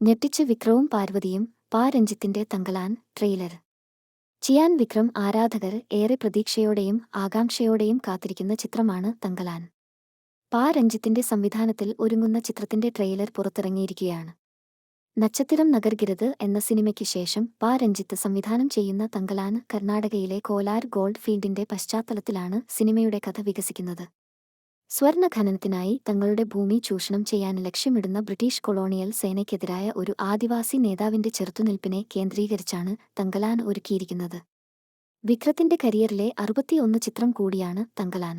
ഞെട്ടിച്ച് വിക്രവും പാർവതിയും പാ രഞ്ജിത്തിന്റെ തങ്കലാൻ ട്രെയിലർ. ചിയാൻ വിക്രം ആരാധകർ ഏറെ പ്രതീക്ഷയോടെയും ആകാംക്ഷയോടെയും കാത്തിരിക്കുന്ന ചിത്രമാണ് തങ്കലാൻ. പാ രഞ്ജിത്തിന്റെ സംവിധാനത്തിൽ ഒരുങ്ങുന്ന ചിത്രത്തിന്റെ ട്രെയിലർ പുറത്തിറങ്ങിയിരിക്കുകയാണ്. നക്ഷത്രം നഗർഗിരത് എന്ന സിനിമയ്ക്ക് ശേഷം പാ രഞ്ജിത്ത് സംവിധാനം ചെയ്യുന്ന തങ്കലാൻ കർണാടകയിലെ കോലാർ ഗോൾഡ് ഫീൽഡിന്റെ പശ്ചാത്തലത്തിലാണ് സിനിമയുടെ കഥ വികസിക്കുന്നത്. സ്വർണ ഖനനത്തിനായി തങ്ങളുടെ ഭൂമി ചൂഷണം ചെയ്യാൻ ലക്ഷ്യമിടുന്ന ബ്രിട്ടീഷ് കൊളോണിയൽ സേനയ്ക്കെതിരായ ഒരു ആദിവാസി നേതാവിന്റെ ചെറുത്തുനിൽപ്പിനെ കേന്ദ്രീകരിച്ചാണ് തങ്കലാൻ ഒരുക്കിയിരിക്കുന്നത്. വിക്രത്തിന്റെ കരിയറിലെ അറുപത്തിയൊന്ന് ചിത്രം കൂടിയാണ് തങ്കലാൻ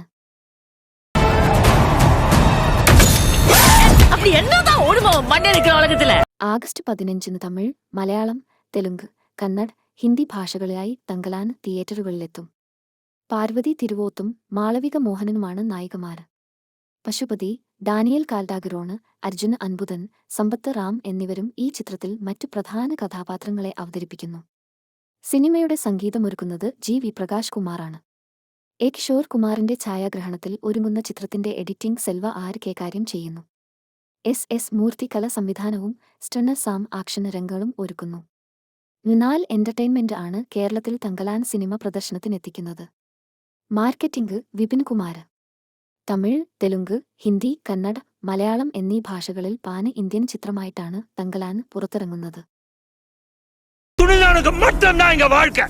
ആഗസ്റ്റ് പതിനഞ്ചിന് തമിഴ് മലയാളം തെലുങ്ക് കന്നഡ് ഹിന്ദി ഭാഷകളിലായി തങ്കലാൻ തിയേറ്ററുകളിലെത്തും. പാർവതി തിരുവോത്തും മാളവിക മോഹനനുമാണ് നായികമാര്. പശുപതി ഡാനിയൽ കാൽഡാഗിറോണ് അർജുൻ അൻബുദൻ സമ്പത്ത് റാം എന്നിവരും ഈ ചിത്രത്തിൽ മറ്റു പ്രധാന കഥാപാത്രങ്ങളെ അവതരിപ്പിക്കുന്നു. സിനിമയുടെ സംഗീതമൊരുക്കുന്നത് ജി വി പ്രകാശ് കുമാറാണ്. എ കിഷോർ കുമാറിന്റെ ഛായാഗ്രഹണത്തിൽ ഒരുങ്ങുന്ന ചിത്രത്തിന്റെ എഡിറ്റിംഗ് സെൽവ ആർ കെ കാര്യം ചെയ്യുന്നു. എസ് എസ് മൂർത്തി കല സംവിധാനവും സ്റ്റണ്ണർ സാം ആക്ഷൻ രംഗങ്ങളും ഒരുക്കുന്നു. നിനാൽ എന്റർടൈൻമെന്റ് ആണ് കേരളത്തിൽ തങ്കലാൻ സിനിമ പ്രദർശനത്തിനെത്തിക്കുന്നത്. മാർക്കറ്റിംഗ് വിപിൻ കുമാർ തമിഴ് തെലുങ്ക് ഹിന്ദി കന്നഡ മലയാളം എന്നീ ഭാഷകളിൽ പാന് ഇന്ത്യൻ ചിത്രമായിട്ടാണ് തങ്കലാൻ പുറത്തിറങ്ങുന്നത് துணிஞ்சவனுக்கு மட்டும்தான் இங்க வாழ்க்கை